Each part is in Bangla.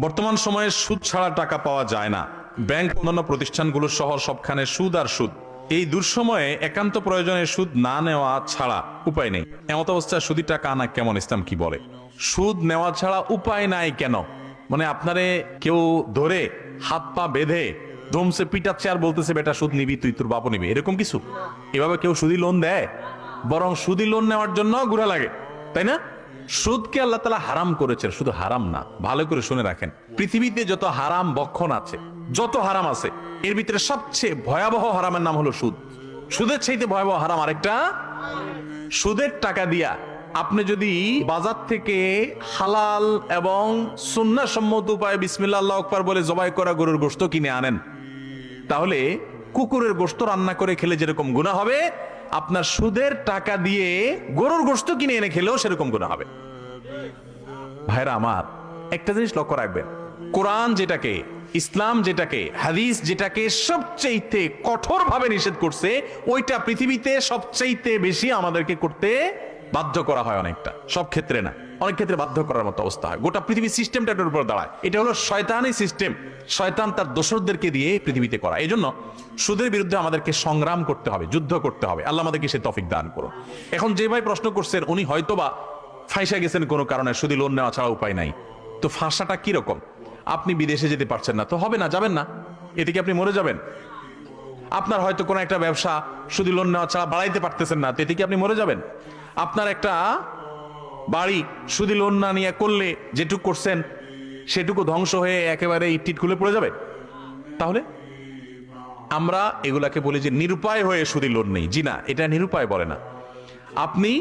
বর্তমান সময়ে সুদ ছাড়া টাকা পাওয়া যায় না। ব্যাংক, অন্যান্য প্রতিষ্ঠানগুলো সহ সবখানে সুদ আর সুদ। এই দুঃসময়ে একান্ত প্রয়োজনে সুদ না নেওয়া ছাড়া উপায় নেই। এমত অবস্থায় সুদি টাকা আনা কেমন, ইসলাম কি বলে? সুদ নেওয়া ছাড়া উপায় নাই কেন? মানে আপনারে কেউ ধরে হাত পা বেঁধে ধমসে পিটাচ্ছে আর বলতেছে, বেটা, সুদ নিবি, তুই তোর বাপও নিবি। এরকম কিছু? এভাবে কেউ সুদি লোন দেয়? বরং সুদি লোন নেওয়ার জন্য ঘুরা লাগে, তাই না? সুদকে আল্লাহ তালা হারাম করেছেন, শুধু হারাম না, ভালো করে শুনে রাখেন। পৃথিবীতে যত হারাম বক্ষণ আছে, যত হারাম আছে, এর ভিতরে সবচেয়ে ভয়াবহ হারামের নাম হলো সুদ। সুদের চাইতে ভয়াবহ হারাম আরেকটা? সুদের টাকা দিয়া আপনি যদি বাজার থেকে হালাল এবং সুন্না সম্মত উপায়ে বিসমিল্লা আকবার বলে জবাই করা গরুর গোশত কিনে আনেন, তাহলে কুকুরের গোশত রান্না করে খেলে যেরকম গুণা হবে আপনার সুদের টাকা দিয়ে গরুর গোশত কিনে এনে খেলেও সেরকম গুণা হবে। ভাইরা আমার, একটা জিনিস লক্ষ্য রাখবেন। কোরআন যেটাকে, ইসলাম যেটাকে, হাদিস যেটাকে সবচেয়েতে কঠোর ভাবে নিষেধ করছে, ওইটা পৃথিবীতে সবচেয়েতে বেশি আমাদেরকে করতে বাধ্য করা হয় অনেকটা। সব ক্ষেত্রে না। অনেক ক্ষেত্রে বাধ্য করার মতো অবস্থা হয়। গোটা পৃথিবীর সিস্টেমটা এটার উপর দাঁড়ায়। এটা হলো শয়তানি সিস্টেম শয়তান তার দোসরদেরকে দিয়ে পৃথিবীতে করা এই জন্য সুদের বিরুদ্ধে আমাদেরকে সংগ্রাম করতে হবে, যুদ্ধ করতে হবে। আল্লাহ আমাদেরকে সে তফিক দান করো এখন যে ভাই প্রশ্ন করছেন, উনি হয়তোবা ফাইসা গেছেন কোনো কারণে শুধু লোন নেওয়া ছাড়া উপায় নাই। তো ফাঁসাটা কীরকম? আপনি বিদেশে যেতে পারছেন না। তো হবে না, যাবেন না। এদিকে আপনি মরে যাবেন? আপনার হয়তো কোনো একটা ব্যবসা শুধু লোন নেওয়া ছাড়া বাড়াইতে পারতেছেন না তেতে কি আপনি মরে যাবেন? আপনার একটা বাড়ি শুধু লোন না নিয়ে করলে যেটুকু করছেন, সেটুকু ধ্বংস হয়ে একেবারে ইটিট খুলে পড়ে যাবে? তাহলে? আমরা এগুলাকে বলি যে নিরুপায় হয়ে শুধু লোন নেই। জি না, এটা নিরুপায় বলে না। আপনি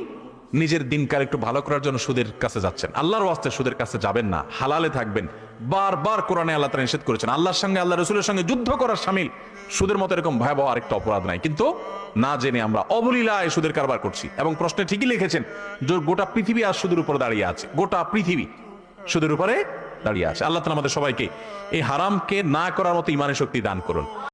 নিজের দিনকাল একটু ভালো করার জন্য সুদের কাছে যাচ্ছেন। আল্লাহর ওয়াস্তে সুদের কাছে যাবেন না, হালালে থাকবেন। বারবার কোরআনে আল্লাহ তারা নিষেধ করেছেন, আল্লাহর সঙ্গে আল্লাহ রসুলের সঙ্গে যুদ্ধ করার সামিল। সুদের মতো এরকম ভয়াবহ আরেকটা অপরাধ নাই। কিন্তু না জেনে আমরা অবলীলায় সুদের কারবার করছি। এবং প্রশ্নে ঠিকই লিখেছেন যে গোটা পৃথিবী আর সুদের উপর দাঁড়িয়ে আছে। গোটা পৃথিবী সুদের উপরে দাঁড়িয়ে আছে। আল্লাহ তালা আমাদের সবাইকে এই হারামকে না করার মতো ইমানের শক্তি দান করুন।